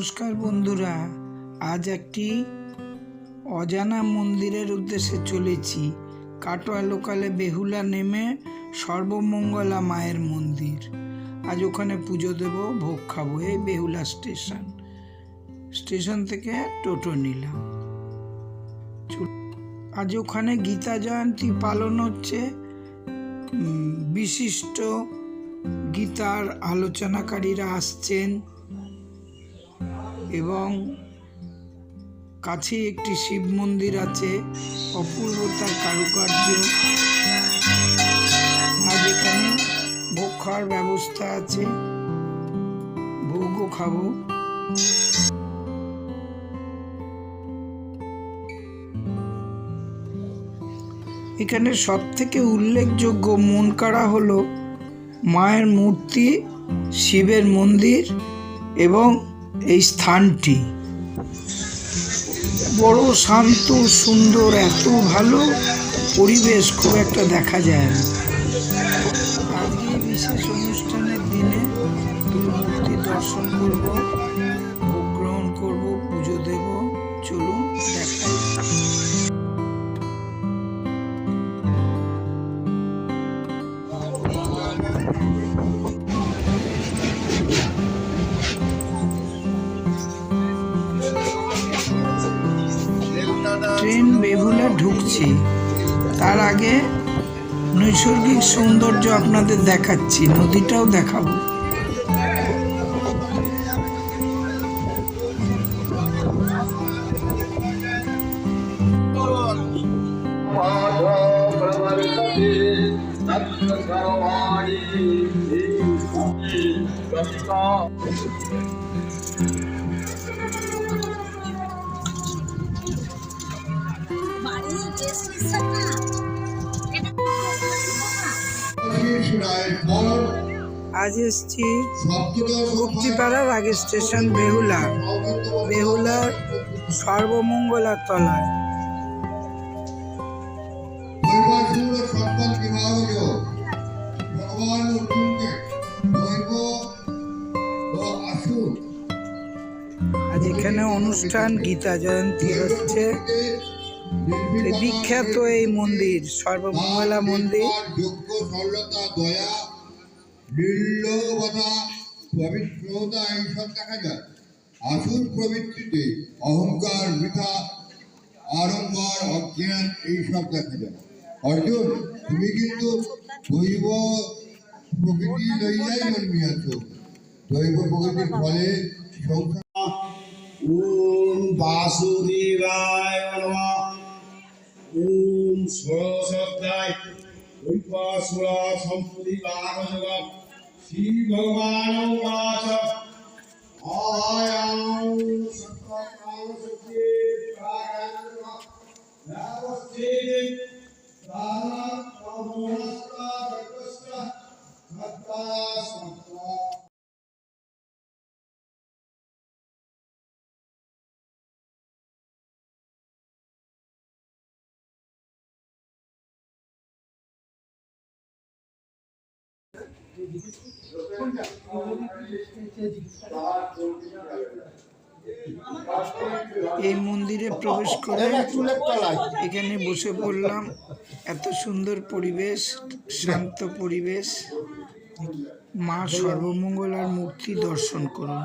নমস্কার বন্ধুরা, আজ একটি অজানা মন্দিরের উদ্দেশ্যে চলেছি। কাটোয়া লোকালে বেহুলা নেমে সর্বমঙ্গলা মায়ের মন্দির। আজ ওখানে পুজো দেব, ভোগ খাব এই বেহুলা স্টেশন। স্টেশন থেকে টোটো নিলাম। আজ ওখানে গীতা জয়ন্তী পালন হচ্ছে। বিশিষ্ট গীতার আলোচনাকারীরা আসছেন। এবং কাছে একটি শিব মন্দির আছে, অপূর্ব তার কারুকার্য। আজ এখানে ভোগ খাওয়ার ব্যবস্থা আছে, ভোগও খাব। এখানে সব থেকে উল্লেখযোগ্য মন কাড়া হলো মায়ের মূর্তি, শিবের মন্দির এবং এই স্থানটি। বড়, শান্ত, সুন্দর, এত ভালো পরিবেশ খুব একটা দেখা যায় না। আজকে বিশেষ অনুষ্ঠানের দিনে মূর্তি দর্শন করব। ট্রেন বেহুলা ঢুকছি। তার আগে নৈসর্গিক সৌন্দর্য আপনাদের দেখাচ্ছি নদীটাও দেখাবো। বাড়ির আজ এসছি সপ্তদশ মুক্তিপাড়ার আগে স্টেশন বেহুলা। বেহুলার সর্বমঙ্গলার তলায়। আজ এখানে অনুষ্ঠান গীতা জয়ন্তী হচ্ছে। বিখ্যাত এই মন্দির সর্বমঙ্গলা মন্দির। নির্লবতা পবিত্রতা এইসব দেখা যায়। আসুর প্রবৃত্তিতে অহংকার বৃথা আড়ম্বর, অজ্ঞান এইসব দেখা যায়। অর্জুন, তুমি কিন্তু দৈব প্রকৃতি লইয়াই জন্মিয়াছ দৈব প্রকৃতির ফলে সংসার ওম বাসুদেবায় নমঃ। ওম विश्वासुरा संस्कृति लाभ जगत श्री भगवान उवाच आयाम सत्तां सत्ये प्रागान रावस्थे प्राणा प्रभुस्ता भक्तस्ता भक्ता सत्ता এই মন্দিরে প্রবেশ করে এখানে বসে পড়লাম। এত সুন্দর পরিবেশ শান্ত পরিবেশ। মা সর্বমঙ্গলার মূর্তি দর্শন করুন।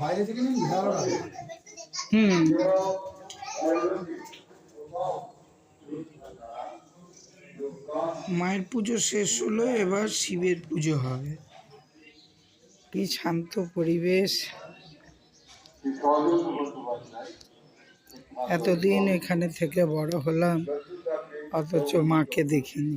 বাইরে থেকে নিন ভালো লাগে হুম। মায়ের পুজো শেষ হলো, এবার শিবের পুজো হবে। কি শান্ত পরিবেশ। এতদিন এখানে থেকে বড় হলাম, অথচ মাকে দেখিনি।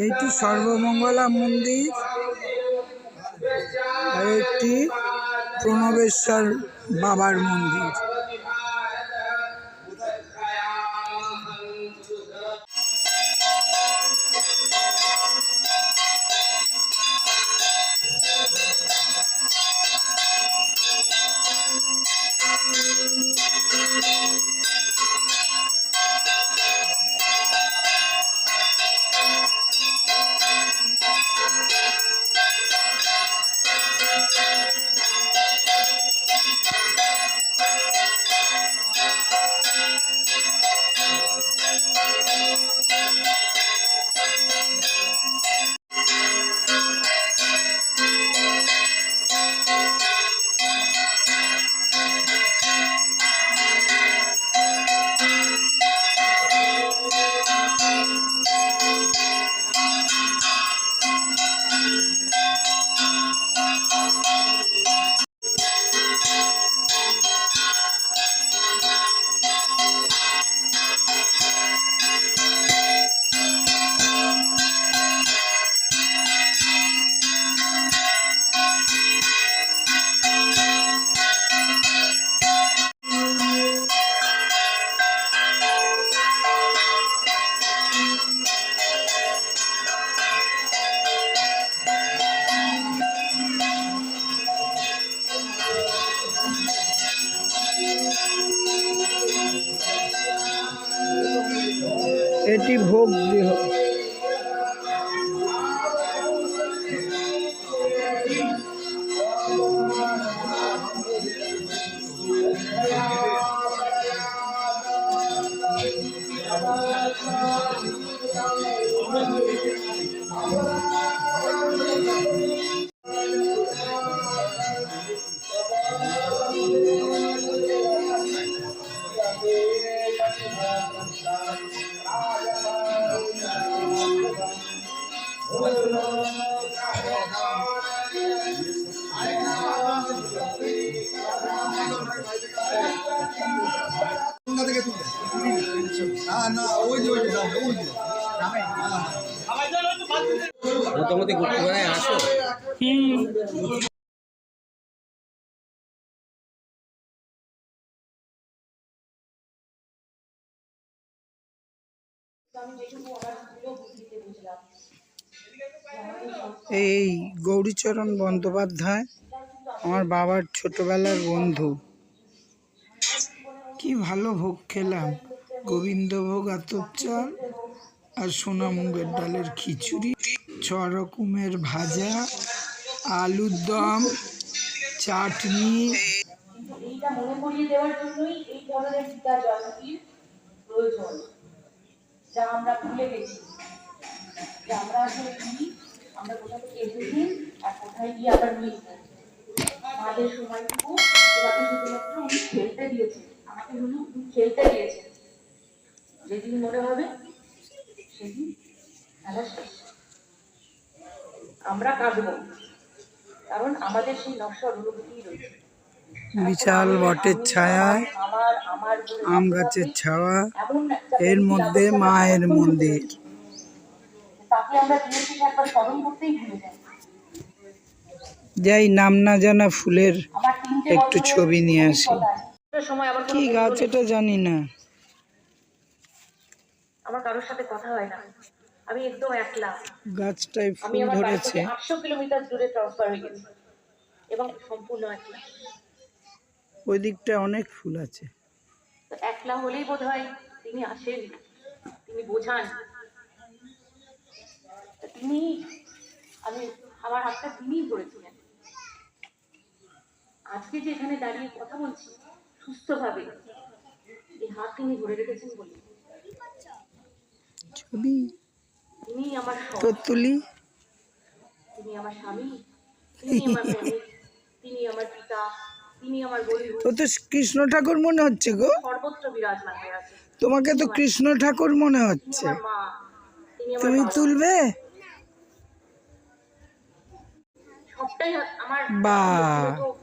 এইটি সর্বমঙ্গলা মন্দির আর একটি প্রণবেশ্বর বাবার মন্দির। মোটামুটি ঘুরতে বেড়ায় আসো। এই গৌরীচরণ বন্দ্যোপাধ্যায় আমার বাবার ছোটবেলার বন্ধু। কি ভালো ভোগ খেলাম? গোবিন্দভোগ আতপ চাল আর সোনা মুগের ডালের খিচুড়ি, ছ রকমের ভাজা, আলুর দম, চাটনি। আমরা আসলে কি আমরা কোথায় গিয়ে আবার সময়টুকু খেলতে আমাকে উনি খেলতে যেদিন মনে হবে সেদিন খেলা শেষ। আমরা কাঁদবো। কারণ আমাদের সেই নশ্বর অনুভূতি রয়েছে। বিশাল বটের ছায়ায় আম গাছের ছাওয়া এর মধ্যে মায়ের মন্দির। যাই। নাম না জানা ফুলের একটু ছবি নিয়ে আসি। একটা সময় আবার কি গাছ এটা জানি না। আমার কারোর সাথে কথা হয় না। আমি একদম একলা। গাছটায় আমি ফুল আমার ধরেছে। থেকে আটশো কিলোমিটার দূরে ট্রান্সফার হয়ে গেছি। এবং সম্পূর্ণ একলা। ওই দিকটায় অনেক ফুল আছে। তো একলা হলেই বোধ হয় তিনি আসেন। তিনি বোঝান। তো তিনি আমি আমার হাতটা তিনিই ধরেছিলেন। আজকে যে এখানে দাঁড়িয়ে কথা বলছি সুস্থভাবে। এই হাত তিনি ধরে রেখেছেন বলে। ছবি। তিনি আমার তুলি তিনি আমার স্বামী। তিনি আমার তিনি আমার পিতা। তো কৃষ্ণ ঠাকুর মনে হচ্ছে গো? তোমাকে তো কৃষ্ণ ঠাকুর মনে হচ্ছে। তুমি তুলবে। ব্যক্তিগত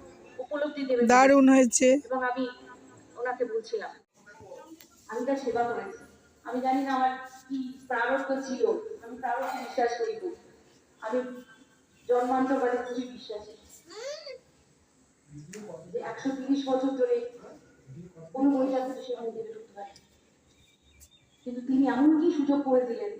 উপলব্ধি দেবে দারুণ হয়েছে। এবং আমি ওনাকে বলছিলাম আমি তার সেবা করেছি। আমি জানি না আমার কি প্রারব্ধ ছিল। আমি প্রারব্ধ বিশ্বাস করি খুব। আমি জন্মান্তরবাদে খুবই বিশ্বাসী। যে একশো তিরিশ বছর ধরে কোনো মহিলা কিন্তু সে মন্দিরে ঢুকতে পারে কিন্তু তিনি এমন কি সুযোগ করে দিলেন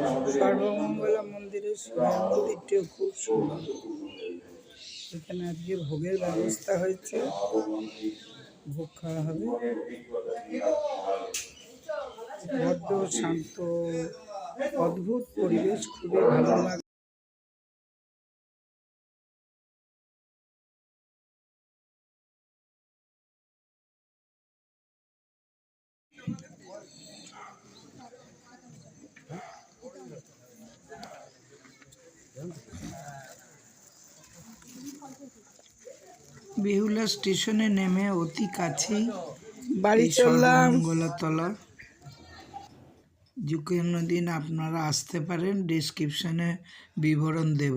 আমাদের সর্বমঙ্গলা মন্দিরের মন্দিরটিও খুব সুন্দর। এখানে আজকে ভোগের ব্যবস্থা হয়েছে। ভোগ খাওয়া হবে। বড্ড শান্ত, অদ্ভুত পরিবেশ, খুবই ভালো লাগে বেহুলা স্টেশনে নেমে অতি কাছেই বাড়ি চললাম। গোলাতলা যে কোনো দিন আপনারা আসতে পারেন ডিসক্রিপশনে বিবরণ দেব।